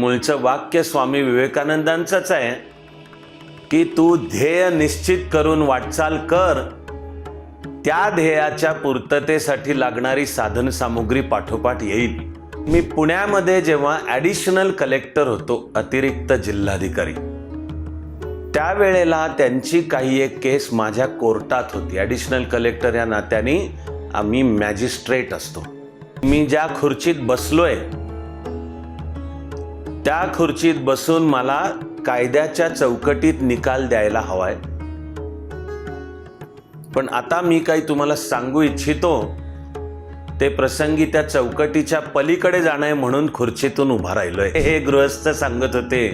मूळचं वाक्य स्वामी विवेकानंदांचंच आहे की तू ध्येय निश्चित करून वाटचाल कर त्या ध्येयाच्या पूर्ततेसाठी लागणारी साधन सामुग्री पाठोपाठ येईल. मी पुण्यामध्ये जेव्हा ॲडिशनल कलेक्टर होतो अतिरिक्त जिल्हाधिकारी. त्यावेळेला त्यांची काही एक केस माझ्या कोर्टात होती. ॲडिशनल कलेक्टर या नात्याने आम्ही मॅजिस्ट्रेट असतो. मी ज्या खुर्चीत बसलोय त्या खुर्चीत बसून मला कायद्याच्या चौकटीत निकाल द्यायला हवाय. पण आता मी काही तुम्हाला सांगू इच्छितो. ते प्रसंगी त्या चौकटीच्या पलीकडे जाणं म्हणून खुर्चीतून उभा राहिलोय. हे गृहस्थ सांगत होते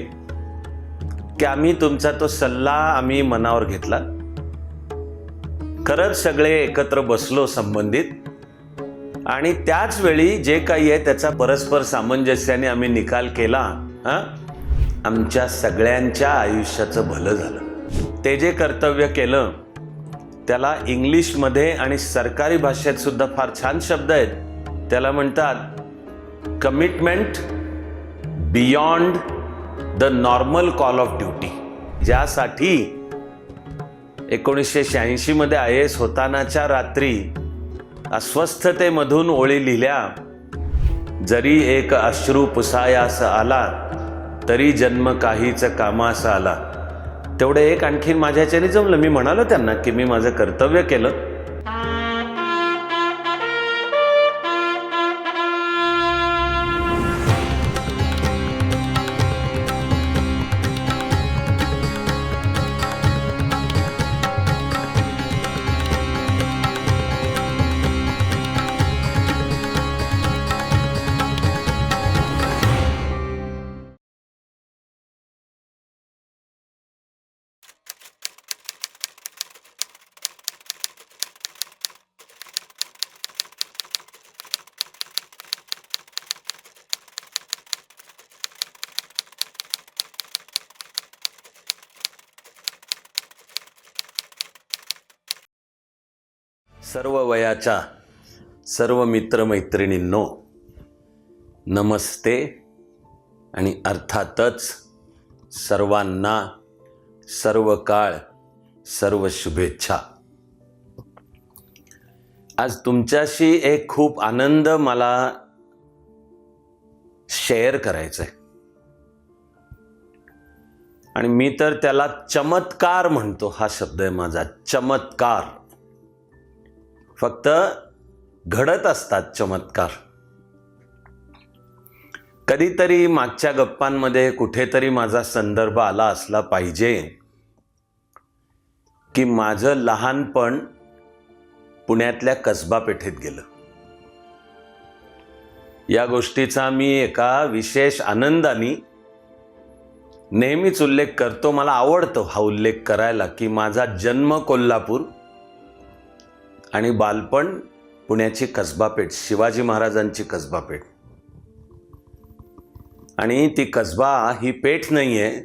की आम्ही तुमचा तो सल्ला आम्ही मनावर घेतला. खरंच सगळे एकत्र बसलो संबंधित. आणि त्याच वेळी जे काही आहे त्याचा परस्पर सामंजस्याने आम्ही निकाल केला हा? आमच्या सगळ्यांच्या आयुष्याचं भलं झालं. ते जे कर्तव्य केलं त्याला इंग्लिशमध्ये आणि सरकारी भाषेत सुद्धा फार छान शब्द आहेत. त्याला म्हणतात commitment beyond the normal call of duty ज्यासाठी एकोणीसशे शहाऐंशीमध्ये आय एस होतानाच्या रात्री अस्वस्थतेमधून ओळी लिहिल्या. जरी एक अश्रू पुसायास आला तरी जन्म काहीच कामास आला. तेवढं एक आणखीन माझ्याच्याने जमलं. मी म्हणालो त्यांना की मी माझं कर्तव्य केलं. सर्व वयाच्या सर्व मित्रमैत्रिणींनो नमस्ते आणि अर्थातच सर्वांना सर्व काळ सर्व शुभेच्छा. आज तुमच्याशी एक खूप आनंद मला शेअर करायचा आहे आणि मी तर त्याला चमत्कार म्हणतो हा शब्द आहे माझा चमत्कार. फक्त घडत असतात चमत्कार. कधीतरी मागच्या गप्पांमध्ये कुठेतरी माझा संदर्भ आला असला पाहिजे की माझं लहानपण पुण्यातल्या कसबा पेठेत गेलं. या गोष्टीचा मी एका विशेष आनंदाने नेहमीच उल्लेख करतो. मला आवडतो हा उल्लेख करायला की माझा जन्म कोल्हापूर आणि बालपण पुण्याची कसबा पेठ शिवाजी महाराजांची कसबा पेठ आणि ती कसबा ही पेठ नाही आहे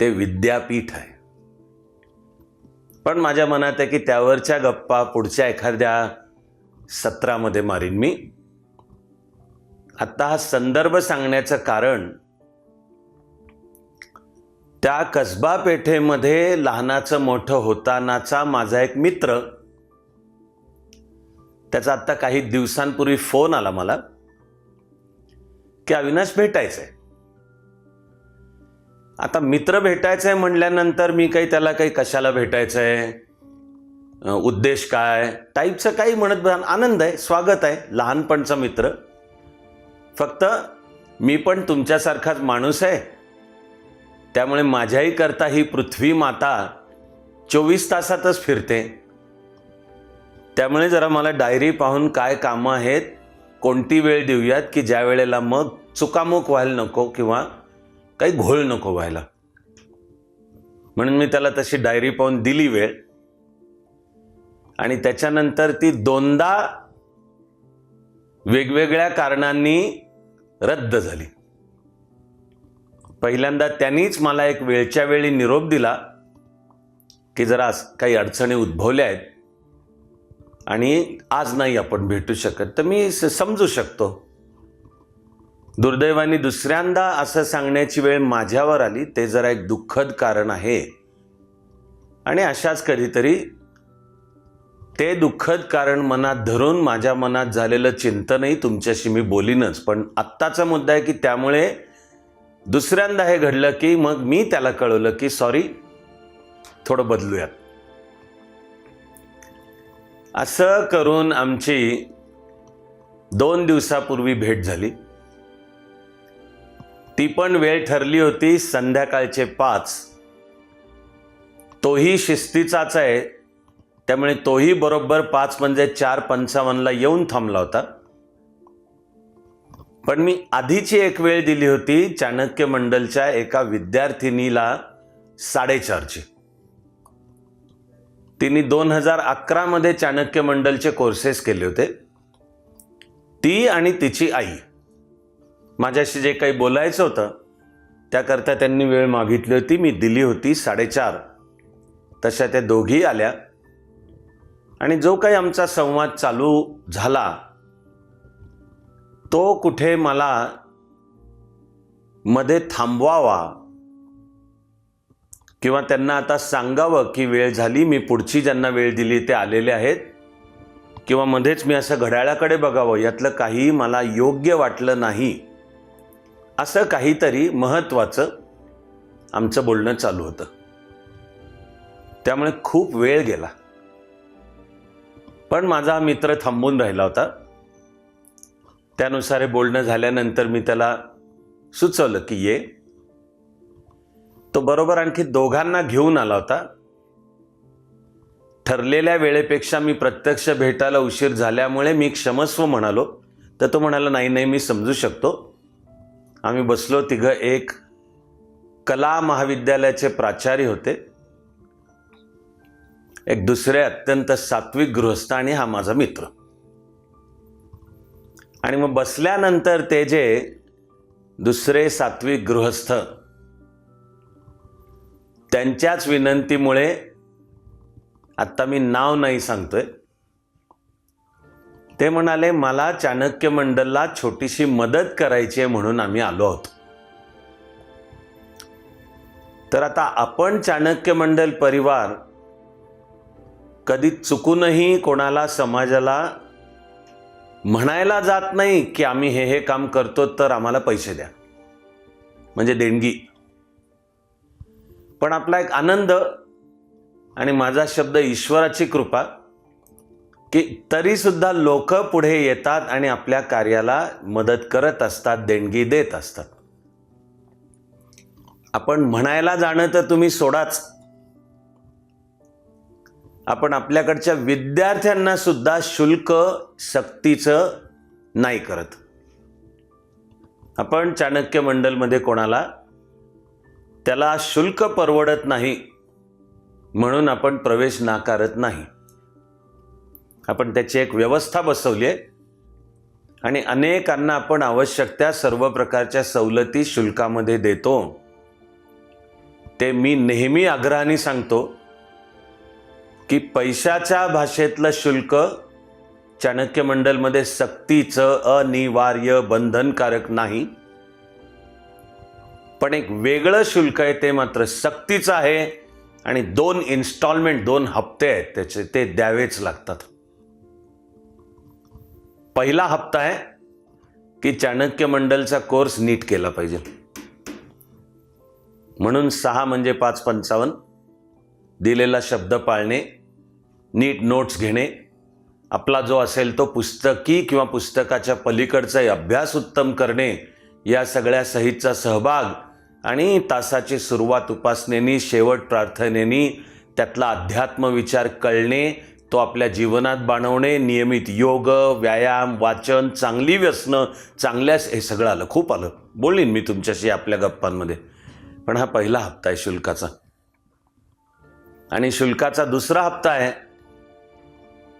ते विद्यापीठ आहे. पण माझ्या मनात आहे की त्यावरच्या गप्पा पुढच्या एखाद्या सत्रामध्ये मारीन मी. आता हा संदर्भ सांगण्याचं कारण त्या कसबा पेठेमध्ये लहानाचं मोठं होतानाचा माझा एक मित्र त्याचा आत्ता काही दिवसांपूर्वी फोन आला मला की अविनाश भेटायचं आहे आता मित्र भेटायचंय म्हणल्यानंतर मी काही त्याला काही कशाला भेटायचं आहे उद्देश काय? टाईपचं काही म्हणत आनंद आहे स्वागत आहे लहानपणचा मित्र. फक्त मी पण तुमच्यासारखाच माणूस आहे. त्यामुळे माझ्याही करता ही पृथ्वी माता चोवीस तासातच फिरते. त्यामुळे जरा मला डायरी पाहून काय कामं आहेत कोणती वेळ देऊयात की ज्या वेळेला मग चुकामुक व्हायला नको किंवा काही घोळ नको व्हायला. म्हणून मी त्याला तशी डायरी पाहून दिली वेळ. आणि त्याच्यानंतर ती दोनदा वेगवेगळ्या कारणांनी रद्द झाली. पहिल्यांदा त्यांनीच मला एक वेळच्या वेळी निरोप दिला की जरा काही अडचणी उद्भवल्या आहेत. आणि आज नाही आपण भेटू शकत. तर मी स- समजू शकतो. दुर्दैवाने दुसऱ्यांदा असं सांगण्याची वेळ माझ्यावर आली ते जरा एक दुःखद कारण आहे. आणि अशाच कधीतरी ते दुःखद कारण मनात धरून माझ्या मनात झालेलं चिंतनही तुमच्याशी मी बोलीनच. पण आत्ताचा मुद्दा आहे की त्यामुळे दुसऱ्यांदा हे घडलं की मग मी त्याला कळवलं की सॉरी थोडं बदलूयात. असं करून आमची दोन दिवसापूर्वी भेट झाली. ती पण वेळ ठरली होती संध्याकाळचे पाच. तोही शिस्तीचाच आहे. त्यामुळे तोही बरोबर पाच म्हणजे चार पंचावन्नला येऊन थांबला होता. पण मी आधीची एक वेळ दिली होती चाणक्य मंडलच्या एका विद्यार्थिनीला साडेचारची. तिने दोन हजार अकरामध्ये चाणक्य मंडलचे कोर्सेस केले होते. ती आणि तिची आई. माझ्याशी जे काही बोलायचं होतं त्याकरता त्यांनी वेळ मागितली होती. मी दिली होती साडेचार. तशा त्या दोघी आल्या. आणि जो काही आमचा संवाद चालू झाला तो कुठे मला मध्ये थांबवावा किंवा त्यांना आता सांगावं की वेळ झाली मी पुढची ज्यांना वेळ दिली ते आलेले आहेत किंवा मध्येच मी असं घड्याळाकडे बघावं यातलं काही मला योग्य वाटलं नाही असं काहीतरी महत्त्वाचं आमचं बोलणं चालू होतं. त्यामुळे खूप वेळ गेला. पण माझा मित्र थांबून राहिला होता. त्यानुसार हे बोलणं झाल्यानंतर मी त्याला सुचवलं की ये. तो बरोबर आणखी दोघांना घेऊन आला होता. ठरलेल्या वेळेपेक्षा मी प्रत्यक्ष भेटायला उशीर झाल्यामुळे मी क्षमस्व म्हणालो. तर तो म्हणाला नाही नाही मी समजू शकतो. आम्ही बसलो तिघं एक कला महाविद्यालयाचे प्राचार्य होते. एक दुसरे अत्यंत सात्विक गृहस्थ आणि हा माझा मित्र. आणि मग बसल्यानंतर ते जे दुसरे सात्विक गृहस्थ त्यांच्याच विनंतीमुळे आत्ता मी नाव नाही सांगतोय. ते म्हणाले मला चाणक्य मंडलला छोटीशी मदत करायची आहे म्हणून आम्ही आलो आहोत. तर आता आपण चाणक्य मंडल परिवार कधी चुकूनही कोणाला समाजाला म्हणायला जात नाही की आम्ही हे हे काम करतो तर आम्हाला पैसे द्या. म्हणजे देणगी. पण आपला एक आनंद आणि माझा शब्द ईश्वराची कृपा की तरी सुद्धा लोक पुढे येतात आणि आपल्या कार्याला मदत करत असतात देणगी देत असतात. आपण म्हणायला जाणं तर तुम्ही सोडाच. आपण आपल्याकडच्या विद्यार्थ्यांना सुद्धा शुल्क सक्तीचं नाही करत. आपण चाणक्य मंडलमध्ये कोणाला त्याला शुल्क परवडत नाही. म्हणून आपण प्रवेश नाकारत नाही. आपण त्याची एक व्यवस्था बसवली आहे आणि अनेकांना आपण आवश्यक त्या सर्व प्रकारच्या सवलती शुल्कामध्ये देतो. ते मी नेहमी आग्रहाने सांगतो की पैशाच्या भाषेतलं शुल्क चाणक्य मंडलमध्ये सक्तीचं अनिवार्य बंधनकारक नाही. पण एक वेगळं शुल्क आहे ते मात्र सक्तीचं आहे. आणि दोन इन्स्टॉलमेंट दोन हप्ते आहेत त्याचे ते द्यावेच लागतात. पहिला हप्ता आहे की चाणक्य मंडलचा कोर्स नीट केला पाहिजे. म्हणून सहा म्हणजे पाच पंचावन्न दिलेला शब्द पाळणे नीट नोट्स घेणे आपला जो असेल तो पुस्तकी किंवा पुस्तकाच्या पलीकडचा अभ्यास उत्तम करणे या सगळ्या सहितचा सहभाग आणि तासाची सुरुवात उपासनेनी शेवट प्रार्थनेनी त्यातला अध्यात्म विचार कळणे तो आपल्या जीवनात बाणवणे नियमित योग व्यायाम वाचन चांगली व्यसनं चांगल्यास हे सगळं आलं. खूप आलं. बोलीन मी तुमच्याशी आपल्या गप्पांमध्ये. पण हा पहिला हप्ता आहे शुल्काचा. आणि शुल्काचा दुसरा हप्ता आहे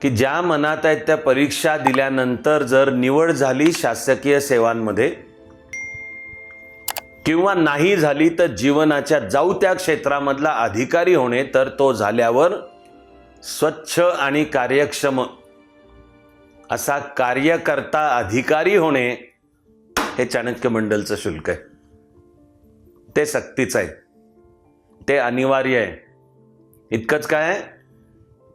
की ज्या मनात आहेत त्या परीक्षा दिल्यानंतर जर निवड झाली शासकीय सेवांमध्ये किंवा नाही झाली तर जीवनाच्या जाऊ त्या क्षेत्रामधला अधिकारी होणे तर तो झाल्यावर स्वच्छ आणि कार्यक्षम असा कार्यकर्ता अधिकारी होणे हे चाणक्य मंडलचं शुल्क आहे. ते सक्तीचं आहे. ते अनिवार्य आहे. इतकंच काय?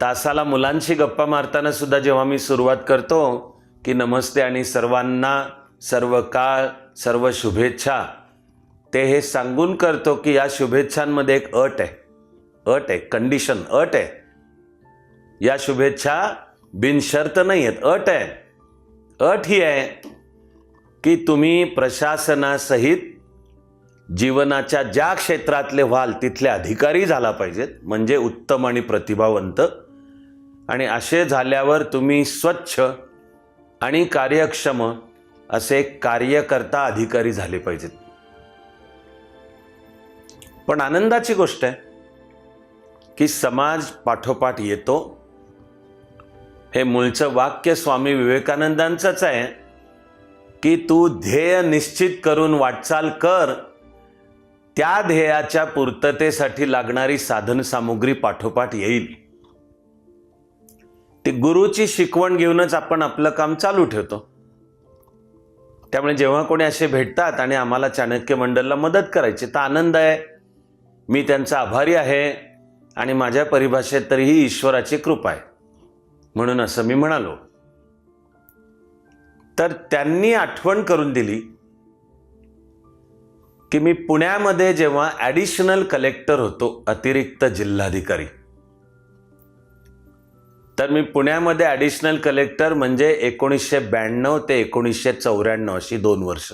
तासाला मुलांशी गप्पा मारताना सुद्धा जेव्हा मी सुरुवात करतो की नमस्ते आणि सर्वांना सर्व काळ सर्व शुभेच्छा. ते हे सांगून करतो की या शुभेच्छांमध्ये एक अट आहे. अट आहे कंडिशन अट आहे. या शुभेच्छा बिनशर्त नाही आहेत अट आहे. अट ही आहे की तुम्ही प्रशासनासहित जीवनाच्या ज्या क्षेत्रातले व्हाल तिथले अधिकारी झाला पाहिजेत म्हणजे उत्तम आणि प्रतिभावंत. आणि असे झाल्यावर तुम्ही स्वच्छ आणि कार्यक्षम असे कार्यकर्ता अधिकारी झाले पाहिजेत. पण आनंदाची गोष्ट आहे की समाज पाठोपाठ येतो. हे मूळचं वाक्य स्वामी विवेकानंदांचंच आहे की तू ध्येय निश्चित करून वाटचाल कर. त्या ध्येयाच्या पूर्ततेसाठी लागणारी साधनसामुग्री पाठोपाठ येईल. ती गुरुची शिकवण घेऊनच आपण आपलं काम चालू ठेवतो. त्यामुळे जेव्हा कोणी असे भेटतात आणि आम्हाला चाणक्य मंडलला मदत करायची तर आनंद आहे. मी त्यांचा आभारी आहे आणि माझ्या परिभाषेत तरीही ईश्वराची कृपा आहे. म्हणून असं मी म्हणालो. तर त्यांनी आठवण करून दिली की मी पुण्यामध्ये जेव्हा ॲडिशनल कलेक्टर होतो अतिरिक्त जिल्हाधिकारी. तर मी पुण्यामध्ये ॲडिशनल कलेक्टर म्हणजे एकोणीसशे ब्याण्णव ते एकोणीसशे चौऱ्याण्णव अशी दोन वर्ष.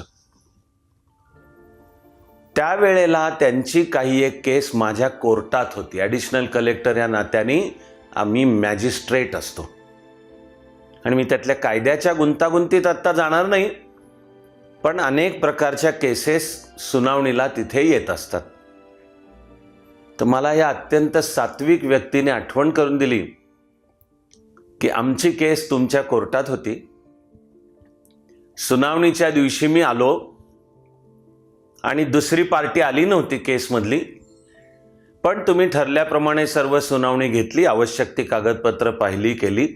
त्यावेळेला त्यांची काही एक केस माझ्या कोर्टात होती. ॲडिशनल कलेक्टर या नात्याने आम्ही मॅजिस्ट्रेट असतो. आणि मी त्यातल्या कायद्याच्या गुंतागुंतीत आत्ता जाणार नाही. पण अनेक प्रकारच्या केसेस सुनावणीला तिथे येत असतात. तर मला या अत्यंत सात्विक व्यक्तीने आठवण करून दिली की आमची केस तुमच्या कोर्टात होती. सुनावणीच्या दिवशी मी आलो. आणि दुसरी पार्टी आली नव्हती केसमधली. पण तुम्ही ठरल्याप्रमाणे सर्व सुनावणी घेतली आवश्यक ती कागदपत्र पाहिली केली.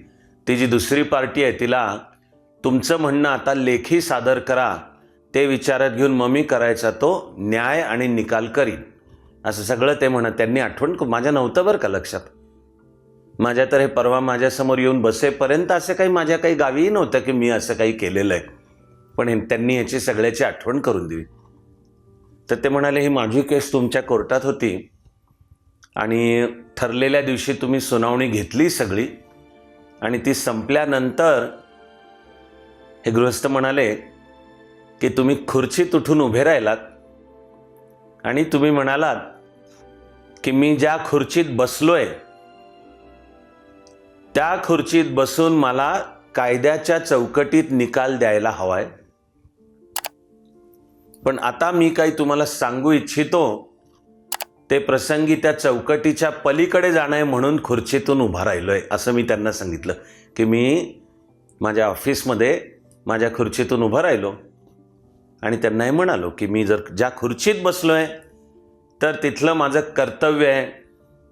ती जी दुसरी पार्टी आहे तिला तुमचं म्हणणं आता लेखी सादर करा. ते विचारात घेऊन मग मी करायचा तो न्याय आणि निकाल करीन. असं सगळं ते म्हणत त्यांनी आठवण माझ्या नव्हतं बरं का लक्षात. माझ्या तर हे परवा माझ्यासमोर येऊन बसेपर्यंत असं काही माझ्या काही गावीही नव्हतं की मी असं काही केलेलं आहे. पण हे- त्यांनी याची सगळ्याची आठवण करून दिली. तर ते म्हणाले ही माझी केस तुमच्या कोर्टात होती आणि ठरलेल्या दिवशी तुम्ही सुनावणी घेतली सगळी आणि ती संपल्यानंतर हे गृहस्थ म्हणाले की तुम्ही खुर्चीत उठून उभे राहिलात आणि तुम्ही म्हणालात की मी ज्या खुर्चीत बसलो आहे त्या खुर्चीत बसून मला कायद्याच्या चौकटीत निकाल द्यायला हवा आहे पण आता मी काही तुम्हाला सांगू इच्छितो ते प्रसंगी त्या चौकटीच्या पलीकडे जाणं आहे म्हणून खुर्चीतून उभा राहिलो आहे असं मी त्यांना सांगितलं की मी माझ्या ऑफिसमध्ये माझ्या खुर्चीतून उभं राहिलो आणि त्यांना हे म्हणालो की मी जर ज्या खुर्चीत बसलो आहे तर तिथलं माझं कर्तव्य आहे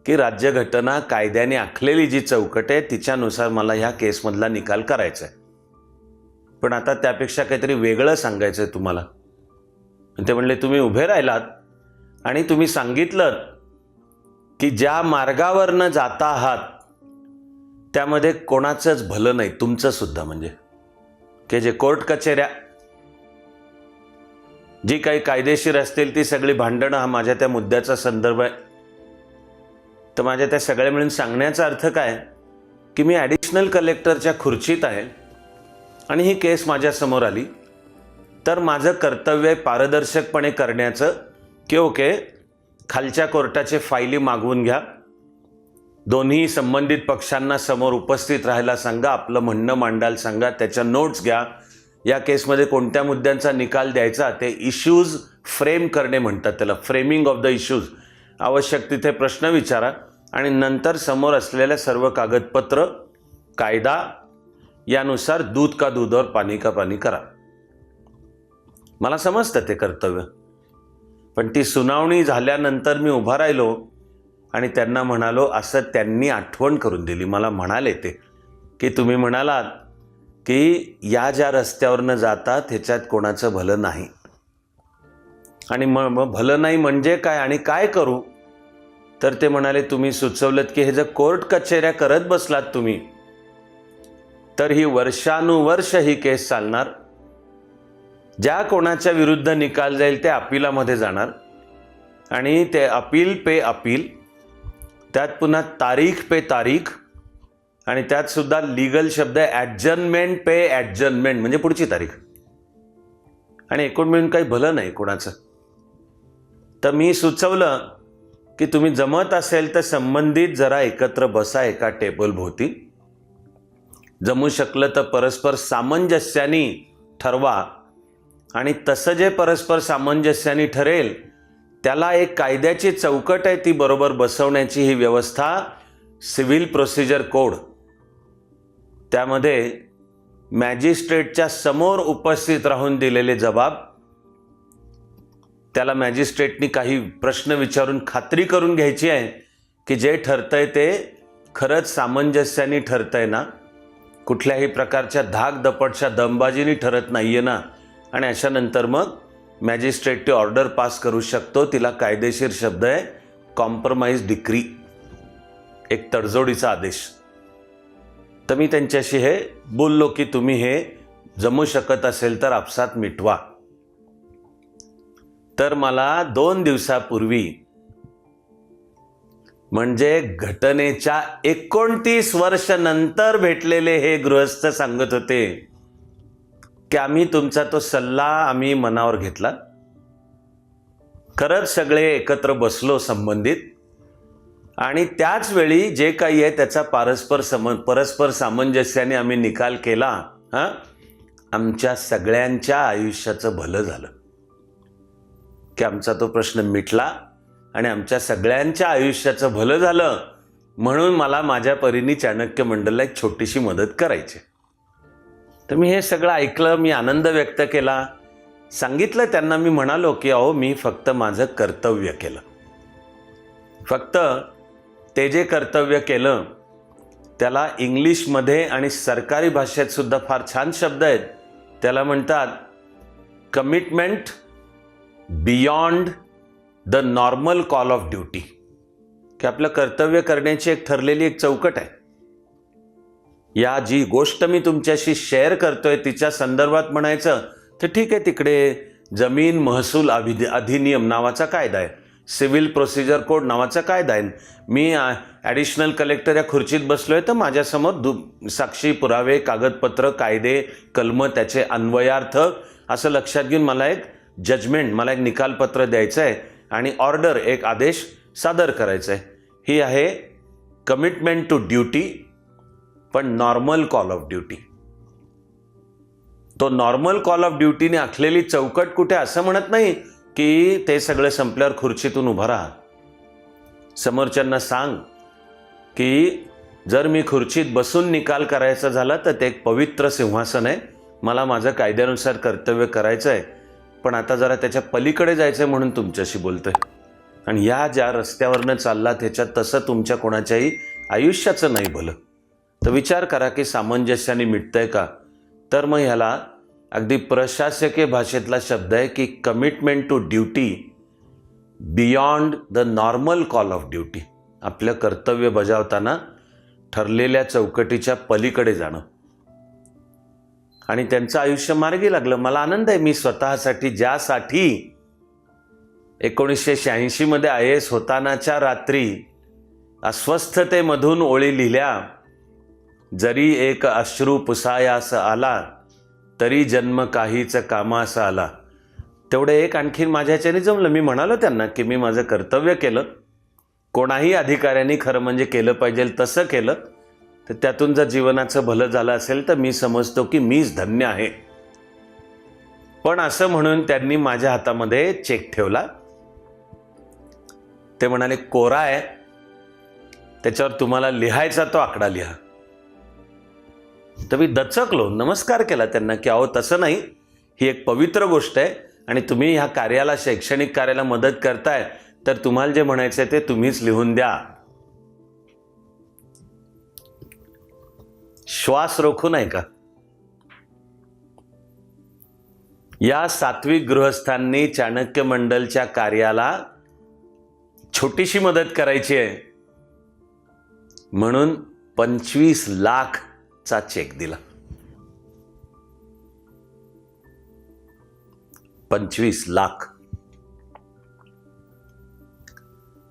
की राज्यघटना कायद्याने आखलेली जी चौकट आहे तिच्यानुसार मला ह्या केसमधला निकाल करायचा आहे पण आता त्यापेक्षा काहीतरी वेगळं सांगायचं आहे तुम्हाला. ते म्हणले तुम्ही उभे राहिलात आणि तुम्ही सांगितलं की ज्या मार्गावरनं जाता आहात त्यामध्ये कोणाचंच भलं नाही तुमचंसुद्धा म्हणजे. की जे कोर्ट कचेऱ्या जी काही कायदेशीर असतील ती सगळी भांडणं हा माझ्या त्या मुद्द्याचा संदर्भ आहे. तर माझ्या त्या सगळ्या मिळून सांगण्याचा अर्थ काय? की मी ॲडिशनल कलेक्टरच्या खुर्चीत आहे आणि ही केस माझ्यासमोर आली. तर माझं कर्तव्य पारदर्शकपणे करण्याचं की ओके खालच्या कोर्टाचे फायली मागवून घ्या. दोन्ही संबंधित पक्षांना समोर उपस्थित राहायला सांगा आपलं म्हणणं मांडायला सांगा त्याच्या नोट्स घ्या. या केसमध्ये कोणत्या मुद्द्यांचा निकाल द्यायचा ते इश्यूज फ्रेम करणे म्हणतात त्याला फ्रेमिंग ऑफ द इश्यूज आवश्यक तिथे प्रश्न विचारा आणि नंतर समोर असलेल्या सर्व कागदपत्र कायदा यानुसार दूध का दूधवर पाणी का पाणी करा. मला समजतं ते कर्तव्य. पण ती सुनावणी झाल्यानंतर मी उभा राहिलो आणि त्यांना म्हणालो असं त्यांनी आठवण करून दिली. मला म्हणाले ते की तुम्ही म्हणालात की या ज्या रस्त्यावरनं जातात ह्याच्यात कोणाचं भलं नाही. आणि मग भलं नाही म्हणजे काय? आणि काय करू? तर ते म्हणाले तुम्ही सुचवलं की हे जर कोर्ट कचेऱ्या करत बसलात तुम्ही तर ही वर्षानुवर्ष ही केस चालणार ज्या कोणाच्या विरुद्ध निकाल जाईल ते अपिलामध्ये जाणार. आणि ते अपील पे अपील त्यात पुन्हा तारीख पे तारीख आणि त्यातसुद्धा लिगल शब्द आहे ॲडजनमेंट पे ॲडजनमेंट म्हणजे पुढची तारीख. आणि एकूण मिळून काही भलं नाही कोणाचं. तर मी सुचवलं की तुम्ही जमत असेल तर संबंधित जरा एकत्र बसा एका टेबलभोवती जमू शकलं तर परस्पर सामंजस्याने ठरवा. आणि तसं जे परस्पर सामंजस्याने ठरेल त्याला एक कायद्याची चौकट आहे ती बरोबर बसवण्याची ही व्यवस्था सिव्हिल प्रोसिजर कोड. त्यामध्ये मॅजिस्ट्रेटच्या समोर उपस्थित राहून दिलेले जबाब त्याला मॅजिस्ट्रेटनी काही प्रश्न विचारून खात्री करून घ्यायची आहे की जे ठरतंय ते खरंच सामंजस्याने ठरतंय ना? कुठल्याही प्रकारच्या धाक दपटच्या दमबाजीने ठरत नाहीये ना? आणि अशानंतर मग मॅजिस्ट्रेट ती ऑर्डर पास करू शकतो. तिला कायदेशीर शब्द आहे कॉम्प्रोमाइज डिक्री एक तडजोडीचा आदेश. तर मी त्यांच्याशी हे बोललो की तुम्ही हे जमू शकत असेल तर आपसात मिटवा. तर मला दोन दिवसापूर्वी म्हणजे घटनेच्या एकोणतीस वर्ष नंतर भेटलेले हे गृहस्थ सांगत होते. की आम्ही तुमचा तो सल्ला आम्ही मनावर घेतला. खरंच सगळे एकत्र बसलो संबंधित. आणि त्याच वेळी जे काही आहे त्याचा परस्पर सम परस्पर सामंजस्याने आम्ही निकाल केला हां आमच्या सगळ्यांच्या आयुष्याचं भलं झालं. की आमचा तो प्रश्न मिटला आणि आमच्या सगळ्यांच्या आयुष्याचं भलं झालं म्हणून मला माझ्या परीने चाणक्य मंडळला एक छोटीशी मदत करायची तर मी हे सगळं ऐकलं मी आनंद व्यक्त केला. सांगितलं त्यांना मी म्हणालो की अहो मी फक्त माझं कर्तव्य केलं. फक्त ते जे कर्तव्य केलं त्याला इंग्लिशमध्ये आणि सरकारी भाषेत सुद्धा फार छान शब्द आहेत. त्याला म्हणतात commitment beyond the normal call of duty की आपलं कर्तव्य करण्याची एक ठरलेली एक चौकट आहे. या जी गोष्ट मी तुमच्याशी शेअर करतोय तिच्या संदर्भात म्हणायचं तर ठीक आहे तिकडे जमीन महसूल अभिध अधिनियम नावाचा कायदा आहे. सिव्हिल प्रोसिजर कोड नावाचा कायदा आहे. मी ॲडिशनल कलेक्टर या खुर्चीत बसलो आहे तर माझ्यासमोर दु साक्षी पुरावे कागदपत्र कायदे कलमं त्याचे अन्वयार्थ असं लक्षात घेऊन मला एक जजमेंट मला एक निकालपत्र द्यायचं आहे आणि ऑर्डर एक आदेश सादर करायचा आहे. ही आहे कमिटमेंट टू ड्युटी पण नॉर्मल कॉल ऑफ ड्युटी तो नॉर्मल कॉल ऑफ ड्युटीने आखलेली चौकट कुठे असं म्हणत नाही की ते सगळं संपल्यावर खुर्चीतून उभं राहा. समोरच्यांना सांग की जर मी खुर्चीत बसून निकाल करायचा झाला तर ते एक पवित्र सिंहासन आहे. मला माझं कायद्यानुसार कर्तव्य करायचं आहे पण आता जरा त्याच्या पलीकडे जायचं आहे म्हणून तुमच्याशी बोलतोय. आणि या ज्या रस्त्यावरनं चाललात ह्याच्यात तसं तुमच्या कोणाच्याही आयुष्याचं नाही भलं. तर विचार करा की सामंजस्याने मिटतंय का? तर मग ह्याला अगदी प्रशासकीय भाषेतला शब्द आहे की commitment to duty beyond the normal call of duty आपलं कर्तव्य बजावताना ठरलेल्या चौकटीच्या पलीकडे जाणं. आणि त्यांचं आयुष्य मार्गी लागलं. मला आनंद आहे मी स्वतःसाठी ज्यासाठी एकोणीसशे शहाऐंशीमध्ये आय एस होतानाच्या रात्री अस्वस्थतेमधून ओळी लिहिल्या. जरी एक अश्रू पुसायास आला तरी जन्म काहीच कामास आला. तेवढं एक आणखीन माझ्याच्याने जमलं. मी म्हणालो त्यांना की मी माझं कर्तव्य केलं. कोणाही अधिकाऱ्यांनी खरं म्हणजे केलं पाहिजे तसं केलं. तर त्यातून जर जीवनाचं भलं झालं असेल तर मी समजतो की मीच धन्य आहे. पण असं म्हणून त्यांनी माझ्या हातामध्ये चेक ठेवला. ते म्हणाले कोरा आहे. त्याच्यावर तुम्हाला लिहायचा तो आकडा लिहा. तर मी दचकलो नमस्कार केला त्यांना की अहो तसं नाही. ही एक पवित्र गोष्ट आहे आणि तुम्ही ह्या कार्याला शैक्षणिक कार्याला मदत करताय तर तुम्हाला जे म्हणायचं आहे ते तुम्हीच लिहून द्या. श्वास रोखू नाही का? या सात्विक गृहस्थांनी चाणक्य मंडलच्या कार्याला छोटीशी मदत करायची आहे. म्हणून पंचवीस लाख चा चेक दिला. पंचवीस लाख.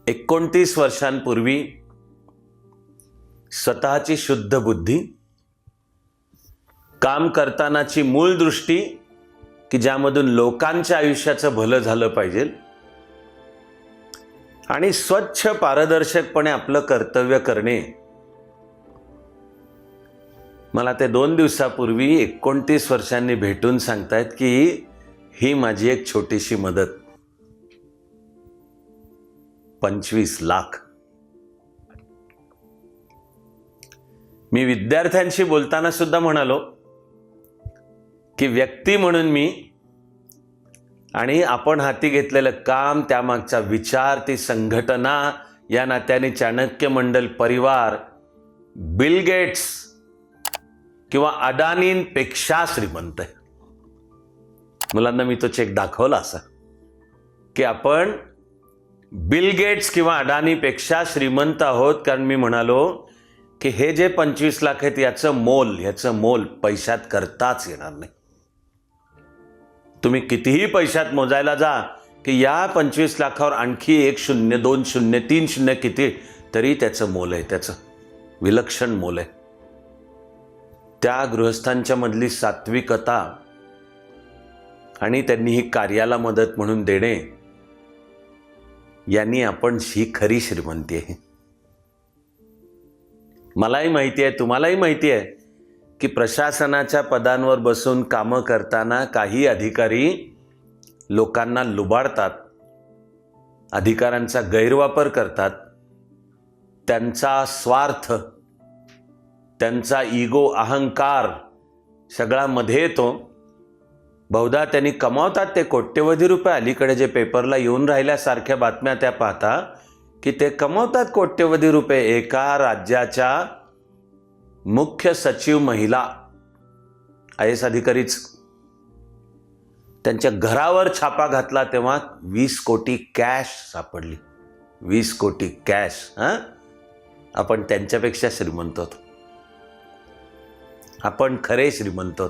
एकोणतीस वर्षांपूर्वी स्वतःची शुद्ध बुद्धी काम करतानाची मूळ दृष्टी की ज्यामधून लोकांच्या आयुष्याचं भलं झालं पाहिजे आणि स्वच्छ पारदर्शकपणे आपलं कर्तव्य करणे मला ते दोन दिवसापूर्वी एकोणतीस वर्षांनी भेटून सांगतायत की ही माझी एक छोटीशी मदत. पंचवीस लाख. मी विद्यार्थ्यांशी बोलताना सुद्धा म्हणालो की व्यक्ती म्हणून मी आणि आपण हाती घेतलेलं काम त्यामागचा विचार ती संघटना या नात्याने चाणक्य मंडल परिवार बिल गेट्स किंवा अडाणींपेक्षा श्रीमंत आहे. मुलांना मी तो चेक दाखवला असा की आपण बिल गेट्स किंवा अडाणीपेक्षा श्रीमंत आहोत कारण मी म्हणालो की हे जे पंचवीस लाख आहेत याचं मोल याचं मोल पैशात करताच येणार नाही. तुम्ही कितीही पैशात मोजायला जा की या पंचवीस लाखावर आणखी एक शून्य दोन शून्य तीन शून्य किती तरी त्याचं मोल आहे त्याचं विलक्षण मोल आहे. त्या गृहस्थांच्या मधली सात्विकता आणि त्यांनी ही कार्याला मदत म्हणून देणे यांनी आपण ही खरी श्रीमंती आहे. मलाही माहिती आहे तुम्हालाही माहिती आहे की प्रशासनाच्या पदांवर बसून कामं करताना काही अधिकारी लोकांना लुबाडतात अधिकारांचा गैरवापर करतात त्यांचा स्वार्थ त्यांचा इगो अहंकार सगळा मध्ये येतो. बहुधा त्यांनी कमावतात ते कोट्यवधी रुपये. अलीकडे जे पेपरला येऊन राहिल्यासारख्या बातम्या त्या पाहता की ते कमवतात कोट्यवधी रुपये एका राज्याच्या मुख्य सचिव महिला आय एस अधिकारीच. त्यांच्या घरावर छापा घातला तेव्हा वीस कोटी कॅश सापडली. वीस कोटी कॅश हां? आपण त्यांच्यापेक्षा श्रीमंत होतो. आपण खरे श्रीमंत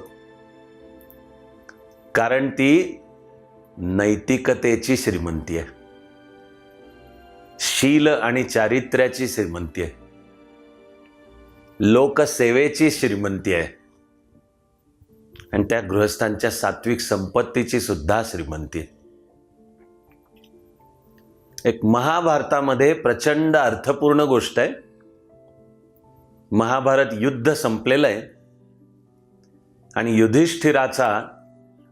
कारण ती नैतिकतेची श्रीमंती आहे. शील आणि चारित्र्याची श्रीमंती आहे. लोकसेवेची श्रीमंती आहे. आणि त्या गृहस्थांच्या सात्विक संपत्तीची सुद्धा श्रीमंती आहे. एक महाभारतामध्ये प्रचंड अर्थपूर्ण गोष्ट आहे. महाभारत युद्ध संपलेलं आहे. आणि युधिष्ठिराचा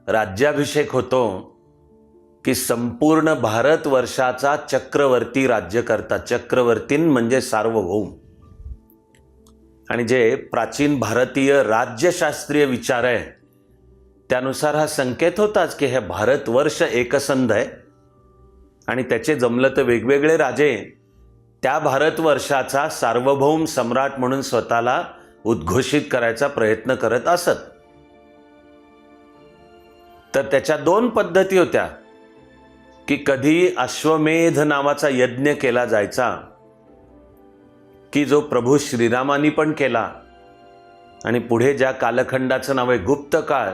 राज्याभिषेक होतो की संपूर्ण भारतवर्षाचा चक्रवर्ती राज्यकर्ता चक्रवर्तीन म्हणजे सार्वभौम. आणि जे प्राचीन भारतीय राज्यशास्त्रीय विचार आहे त्यानुसार हा संकेत होताच की हे भारतवर्ष एकसंध आहे. आणि त्याचे जमलं तर वेगवेगळे राजे त्या भारतवर्षाचा सार्वभौम सम्राट म्हणून स्वतःला उद्घोषित करायचा प्रयत्न करत असत. तर त्याच्या दोन पद्धती होत्या की कधी अश्वमेध नावाचा यज्ञ केला जायचा की जो प्रभू श्रीरामानी पण केला. आणि पुढे ज्या कालखंडाचं नाव आहे गुप्त काळ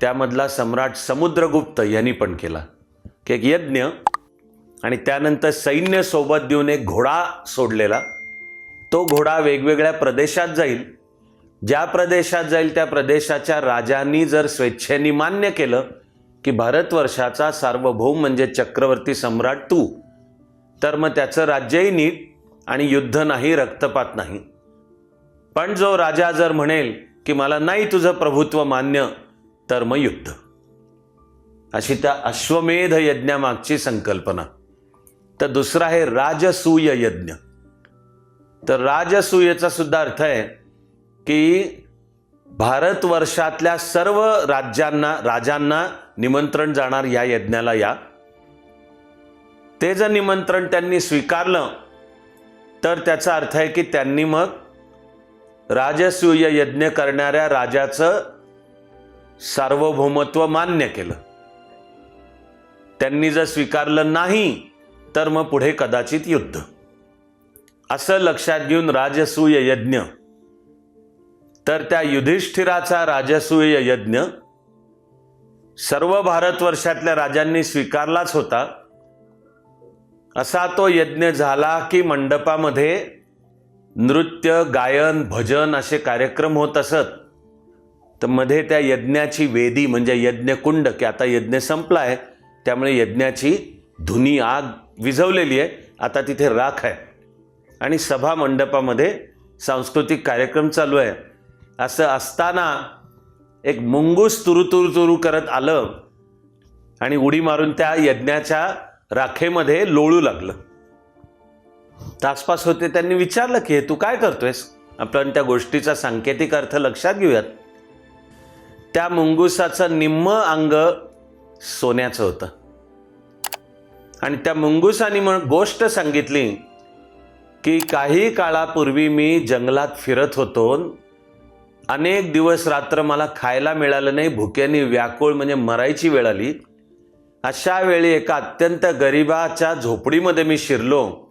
त्यामधला सम्राट समुद्रगुप्त यांनी पण केला. की एक यज्ञ आणि त्यानंतर सैन्य सोबत देऊन एक घोडा सोडलेला. तो घोडा वेगवेगळ्या प्रदेशात जाईल. ज्या प्रदेशात जाईल त्या प्रदेशाच्या राजांनी जर स्वेच्छेने मान्य केलं की भारतवर्षाचा सार्वभौम म्हणजे चक्रवर्ती सम्राट तू तर मग त्याचं राज्यही नीट आणि युद्ध नाही रक्तपात नाही. पण जो राजा जर म्हणेल की मला नाही तुझं प्रभुत्व मान्य तर मग युद्ध. अशी त्या अश्वमेध यज्ञामागची संकल्पना. तर दुसरा आहे राजसूय यज्ञ तर राजसूयचा सुद्धा अर्थ आहे की भारतवर्षातल्या सर्व राज्यांना राजांना निमंत्रण जाणार या यज्ञाला या. ते जर निमंत्रण त्यांनी स्वीकारलं तर त्याचा अर्थ आहे की त्यांनी मग राजसूय यज्ञ करणाऱ्या राजाचं सार्वभौमत्व मान्य केलं. त्यांनी जर स्वीकारलं नाही तर मग पुढे कदाचित युद्ध. असं लक्षात घेऊन राजसूय यज्ञ तर त्या युधिष्ठिराचा राजसूय यज्ञ सर्व भारतवर्षातल्या राजांनी स्वीकारलाच होता. असा तो यज्ञ झाला की मंडपामध्ये नृत्य गायन भजन असे कार्यक्रम होत असत. तर मध्ये त्या यज्ञाची वेदी म्हणजे यज्ञकुंड की आता यज्ञ संपला आहे त्यामुळे यज्ञाची धुनी आग विझवलेली आहे. आता तिथे राख आहे. आणि सभा मंडपामध्ये सांस्कृतिक कार्यक्रम चालू आहे. असं असताना एक मुंगूस तुरु तुरु तुरु करत आलं आणि उडी मारून त्या यज्ञाच्या राखेमध्ये लोळू लागलं. तासपास होते त्यांनी विचारलं की हे तू काय करतोयस? आपण त्या गोष्टीचा सांकेतिक अर्थ लक्षात घेऊयात. त्या मुंगुसाचं निम्म अंग सोन्याचं होतं. आणि त्या मुंगुसानी मग गोष्ट सांगितली की काही काळापूर्वी मी जंगलात फिरत होतो अनेक दिवस रात्र मला खायला मिळालं नाही भुक्याने व्याकुळ म्हणजे मरायची वेळ आली. अशा वेळी एका अत्यंत गरिबाच्या झोपडीमध्ये मी शिरलो.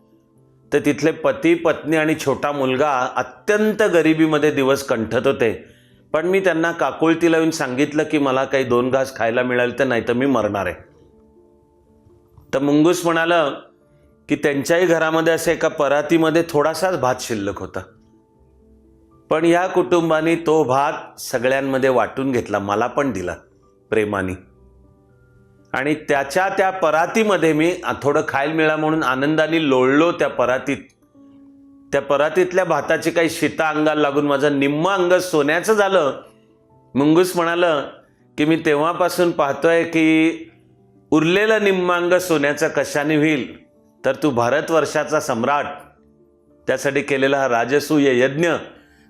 तर तिथले पती पत्नी आणि छोटा मुलगा अत्यंत गरिबीमध्ये दिवस कंठत होते. पण मी त्यांना काकुळती लावून सांगितलं की मला काही दोन घास खायला मिळाले तर नाही तर मी मरणार आहे. तर मुंगूस म्हणालं की त्यांच्याही घरामध्ये असं एका परातीमध्ये थोडासाच भात शिल्लक होता. पण या कुटुंबाने तो भात सगळ्यांमध्ये वाटून घेतला मला पण दिला प्रेमाने. आणि त्याच्या त्या परातीमध्ये मी थोडं खायला मिळा म्हणून आनंदाने लोळलो त्या परातीत. त्या परातीतल्या भाताची काही शिता अंगाला लागून माझं निम्म अंग सोन्याचं झालं. मुंगूस म्हणालं की मी तेव्हापासून पाहतोय की उरलेलं निम्म अंग सोन्याचं कशाने होईल? तर तू भारतवर्षाचा सम्राट. त्यासाठी केलेला हा राजसूय यज्ञ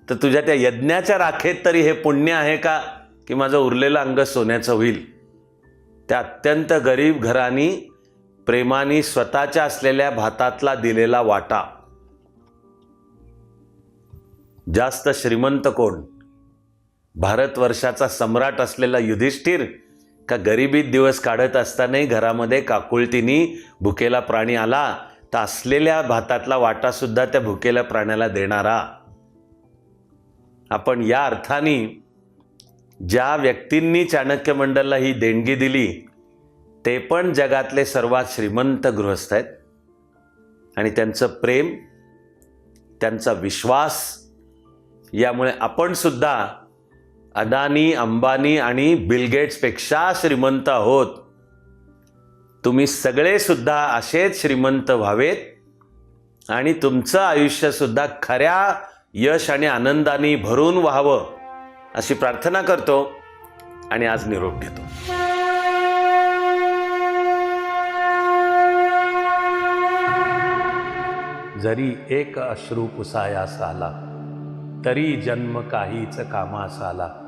तर तुझ्या त्या यज्ञाच्या राखेत तरी हे पुण्य आहे का? की माझं उरलेलं अंग सोन्याचं होईल? त्या अत्यंत गरीब घरानी प्रेमाने स्वतःच्या असलेल्या भातातला दिलेला वाटा. जास्त श्रीमंत कोण? भारतवर्षाचा सम्राट असलेला युधिष्ठिर का गरिबीत दिवस काढत असतानाही घरामध्ये काकुळतीनी भुकेला प्राणी आला तर असलेल्या भातातला वाटासुद्धा त्या भुकेल्या प्राण्याला देणारा? आपण या अर्थाने ज्या व्यक्तींनी चाणक्य मंडलला ही देणगी दिली ते पण जगातले सर्वात श्रीमंत गृहस्थ आहेत. आणि त्यांचं प्रेम त्यांचा विश्वास यामुळे आपण सुद्धा अदानी अंबानी आणि बिलगेट्सपेक्षा श्रीमंत आहोत. तुम्ही सगळेसुद्धा असेच श्रीमंत व्हावेत आणि तुमचं आयुष्यसुद्धा खऱ्या यश आणि आनंदाने भरून व्हावं अशी प्रार्थना करतो आणि आज निरोप घेतो. जरी एक अश्रू पुसायास आला तरी जन्म काहीच कामास आला